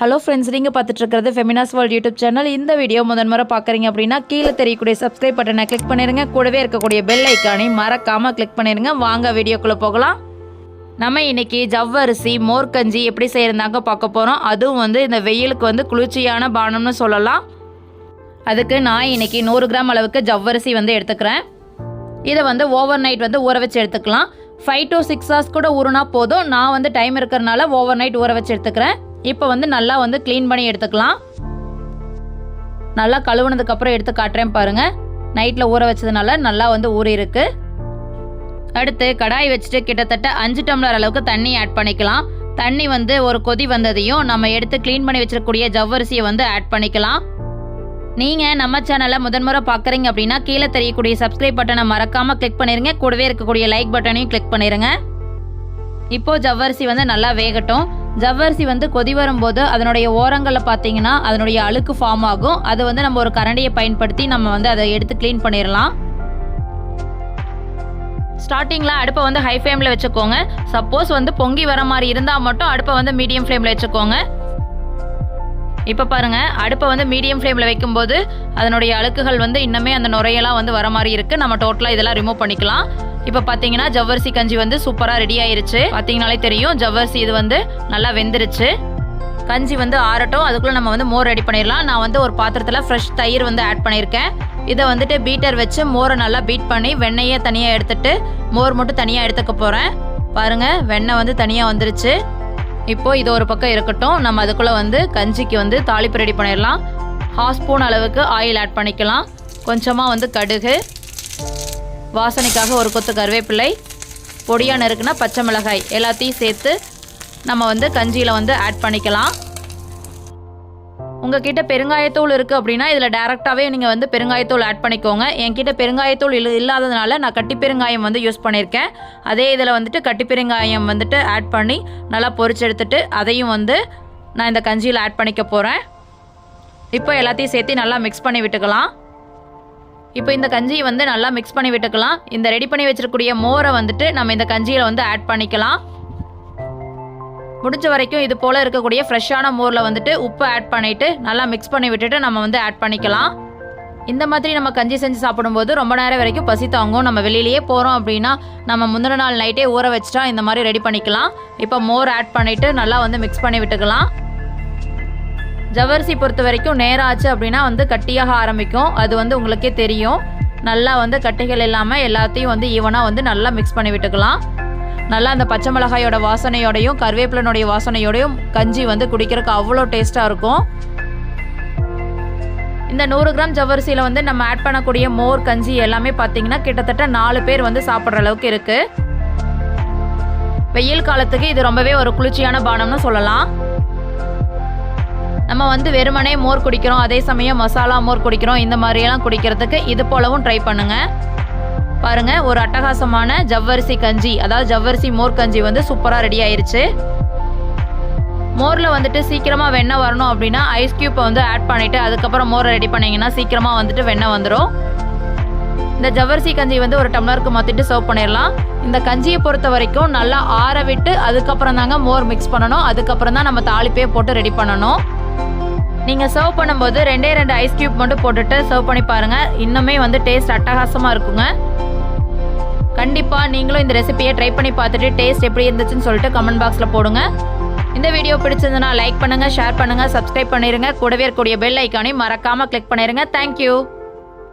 Hello friends நீங்கள் பார்த்துட்டு இருக்கிறது ஃபெமினாஸ் வேர்ல்டு யூடியூப் சேனல் இந்த வீடியோ முதன் முறை பார்க்குறீங்க அப்படின்னா கீழே தெரியக்கூடிய சப்ஸ்கிரைப் பட்டனை கிளிக் பண்ணிடுங்க கூடவே இருக்கக்கூடிய பெல் ஐக்கானை மறக்காமல் கிளிக் பண்ணிடுங்க வாங்க வீடியோக்குள்ளே போகலாம். நம்ம இன்னைக்கு ஜவ்வரிசி மோர்கஞ்சி எப்படி செய்யறதாங்க பார்க்க போகிறோம் அதுவும் வந்து இந்த வெயிலுக்கு வந்து குளிர்ச்சியான பானம்னு சொல்லலாம். அதுக்கு நான் இன்னைக்கு நூறு கிராம் அளவுக்கு ஜவ்வரிசி வந்து எடுத்துக்கிறேன். இதை வந்து ஓவர் நைட் வந்து ஊற வச்சு எடுத்துக்கலாம். ஃபைவ் டு சிக்ஸ் ஹவர்ஸ் கூட ஊறுனா போதும். நான் வந்து டைம் இருக்கிறனால ஓவர் நைட் ஊற வச்சு எடுத்துக்கிறேன். இப்போ வந்து நல்லா வந்து க்ளீன் பண்ணி எடுத்துக்கலாம். நல்லா கழுவுனதுக்கப்புறம் எடுத்து காட்டுறேன் பாருங்கள் நைட்டில் ஊற வச்சதுனால நல்லா வந்து ஊறிருக்கு அடுத்து கடாய் வச்சுட்டு கிட்டத்தட்ட அஞ்சு டம்ளர் அளவுக்கு தண்ணி ஆட் பண்ணிக்கலாம். தண்ணி வந்து ஒரு கொதி வந்ததையும் நம்ம எடுத்து க்ளீன் பண்ணி வச்சிருக்கக்கூடிய ஜவ்வரிசியை வந்து ஆட் பண்ணிக்கலாம். நீங்கள் நம்ம சேனலை முதன்முறை பார்க்குறீங்க அப்படின்னா கீழே தெரியக்கூடிய சப்ஸ்கிரைப் பட்டனை மறக்காமல் கிளிக் பண்ணிடுங்க கூடவே இருக்கக்கூடிய லைக் பட்டனையும் கிளிக் பண்ணிடுங்க இப்போது ஜவ்வரிசி வந்து நல்லா வேகட்டும். ஜவ்வரிசி வந்து கொதி வரும்போது அதனுடைய ஓரங்களில் பார்த்தீங்கன்னா அதனுடைய அழுக்கு ஃபார்ம் ஆகும். அது வந்து நம்ம ஒரு கரண்டியை பயன்படுத்தி நம்ம வந்து அதை எடுத்து க்ளீன் பண்ணிடலாம் ஸ்டார்டிங்கில் அடுப்பை வந்து ஹை ஃப்ளேமில் வச்சுக்கோங்க. சப்போஸ் வந்து பொங்கி வர மாதிரி இருந்தால் மட்டும் அடுப்பை வந்து மீடியம் ஃப்ளேமில் வச்சுக்கோங்க. இப்போ பாருங்க அடுப்பை வந்து மீடியம் ஃப்ளேமில் வைக்கும்போது அதனுடைய அழுக்குகள் வந்து இன்னுமே அந்த நுரையெல்லாம் வந்து வர மாதிரி இருக்குது நம்ம டோட்டலாக இதெல்லாம் ரிமூவ் பண்ணிக்கலாம். இப்போ பார்த்தீங்கன்னா ஜவ்வரிசி கஞ்சி வந்து சூப்பராக ரெடி ஆயிருச்சு. பார்த்தீங்கனாலே தெரியும் ஜவ்வரிசி இது வந்து நல்லா வெந்துருச்சு. கஞ்சி வந்து ஆறட்டும் அதுக்குள்ளே நம்ம வந்து மோர் ரெடி பண்ணிடலாம் நான் வந்து ஒரு பாத்திரத்தில் ஃப்ரெஷ் தயிர் வந்து ஆட் பண்ணியிருக்கேன் இதை வந்துட்டு பீட்டர் வச்சு மோரை நல்லா பீட் பண்ணி வெண்ணெயை தனியாக எடுத்துட்டு மோர் மட்டும் தனியாக எடுத்துக்க போகிறேன் பாருங்க வெண்ணெய் வந்து தனியாக வந்துருச்சு. இப்போ இது ஒரு பக்கம் இருக்கட்டும். நம்ம அதுக்குள்ளே வந்து கஞ்சிக்கு வந்து தாளிப்பு ரெடி பண்ணிடலாம் ஹாஃப் ஸ்பூன் அளவுக்கு ஆயில் ஆட் பண்ணிக்கலாம். கொஞ்சமாக வந்து கடுகு. வாசனைக்காக ஒரு கொத்து கருவேப்பிலை பொடியாக நறுக்குனா பச்சை மிளகாய் எல்லாத்தையும் சேர்த்து நம்ம வந்து கஞ்சியில் வந்து ஆட் பண்ணிக்கலாம். உங்ககிட்ட பெருங்காயத்தூள் இருக்குது அப்படின்னா இதில் டேரெக்டாகவே நீங்கள் வந்து பெருங்காயத்தூள் ஆட் பண்ணிக்கோங்க. என்கிட்ட பெருங்காயத்தூள் இல்லை இல்லாததுனால நான் கட்டி பெருங்காயம் வந்து யூஸ் பண்ணியிருக்கேன் அதே இதில் வந்துட்டு கட்டி பெருங்காயம் வந்துட்டு ஆட் பண்ணி நல்லா பொரிச்சு எடுத்துட்டு அதையும் வந்து நான் இந்த கஞ்சியில் ஆட் பண்ணிக்க போகிறேன் இப்போ எல்லாத்தையும் சேர்த்து நல்லா மிக்ஸ் பண்ணி விட்டுக்கலாம். இப்போ இந்த கஞ்சியை வந்து நல்லா மிக்ஸ் பண்ணி விட்டுக்கலாம். இந்த ரெடி பண்ணி வச்சிருக்கக்கூடிய மோரை வந்துட்டு நம்ம இந்த கஞ்சியில் வந்து ஆட் பண்ணிக்கலாம். முடிஞ்ச வரைக்கும் இது போல் இருக்கக்கூடிய ஃப்ரெஷ்ஷான மோரில் வந்துட்டு உப்பு ஆட் பண்ணிவிட்டு நல்லா மிக்ஸ் பண்ணி விட்டுட்டு நம்ம வந்து ஆட் பண்ணிக்கலாம். இந்த மாதிரி நம்ம கஞ்சி செஞ்சு சாப்பிடும்போது ரொம்ப நேரம் வரைக்கும் பசி தாங்கும். நம்ம வெளியிலேயே போகிறோம் அப்படின்னா நம்ம முந்தின நாள் நைட்டே ஊற வச்சுட்டா இந்த மாதிரி ரெடி பண்ணிக்கலாம். இப்போ மோர் ஆட் பண்ணிவிட்டு நல்லா வந்து மிக்ஸ் பண்ணி விட்டுக்கலாம். ஜவ்வரிசி பொறுத்த வரைக்கும் நேரம் ஆச்சு அப்படின்னா வந்து கட்டியாக ஆரம்பிக்கும். அது வந்து உங்களுக்கே தெரியும். நல்லா வந்து கட்டிகள் இல்லாமல் எல்லாத்தையும் வந்து ஈவனாக வந்து நல்லா மிக்ஸ் பண்ணி விட்டுக்கலாம். நல்லா அந்த பச்சை மிளகாயோட வாசனையோடையும் கருவேப்பிலனுடைய வாசனையோடையும் கஞ்சி வந்து குடிக்கிறதுக்கு அவ்வளோ டேஸ்ட்டாக இருக்கும். இந்த நூறு கிராம் ஜவ்வரிசியில் வந்து நம்ம ஆட் பண்ணக்கூடிய மோர் கஞ்சி எல்லாமே பார்த்தீங்கன்னா கிட்டத்தட்ட நாலு பேர் வந்து சாப்பிட்ற அளவுக்கு இருக்குது வெயில் காலத்துக்கு இது ரொம்பவே ஒரு குளிர்ச்சியான பானம்னு சொல்லலாம். நம்ம வந்து வெறுமனே மோர் குடிக்கிறோம் அதே சமயம் மசாலா மோர் குடிக்கிறோம் இந்த மாதிரியெல்லாம் குடிக்கிறதுக்கு இது போலவும் ட்ரை பண்ணுங்க. பாருங்க ஒரு அட்டகாசமான ஜவ்வரிசி கஞ்சி அதாவது ஜவ்வரிசி மோர் கஞ்சி வந்து சூப்பராக ரெடி ஆயிருச்சு. மோரில் வந்துட்டு சீக்கிரமாக வெண்ணெய் வரணும் அப்படின்னா ஐஸ் க்யூப்பை வந்து ஆட் பண்ணிவிட்டு அதுக்கப்புறம் மோரை ரெடி பண்ணிங்கன்னா சீக்கிரமாக வந்துட்டு வெண்ணெய் வந்துடும் இந்த ஜவ்வரிசி கஞ்சி வந்து ஒரு டம்ளருக்கு மாற்றிட்டு சர்வ் பண்ணிடலாம் இந்த கஞ்சியை பொறுத்த வரைக்கும் நல்லா ஆற விட்டு அதுக்கப்புறம் தாங்க மோர் மிக்ஸ் பண்ணணும். அதுக்கப்புறம் தான் நம்ம தாளிப்பே போட்டு ரெடி பண்ணணும். நீங்கள் சர்வ் பண்ணும்போது ரெண்டே ரெண்டு ஐஸ் க்யூப் மட்டும் போட்டுட்டு சர்வ் பண்ணி பாருங்கள் இன்னுமே வந்து டேஸ்ட் அட்டகாசமாக இருக்குங்க. கண்டிப்பாக நீங்களும் இந்த ரெசிபியை ட்ரை பண்ணி பார்த்துட்டு டேஸ்ட் எப்படி இருந்துச்சுன்னு சொல்லிட்டு கமெண்ட் பாக்ஸில் போடுங்க. இந்த வீடியோ பிடிச்சிருந்தனா லைக் பண்ணுங்கள் ஷேர் பண்ணுங்கள் சப்ஸ்கிரைப் பண்ணிடுங்க கூடவே இருக்கக்கூடிய பெல் ஐக்கானையும் மறக்காமல் கிளிக் பண்ணிடுங்க தேங்க்யூ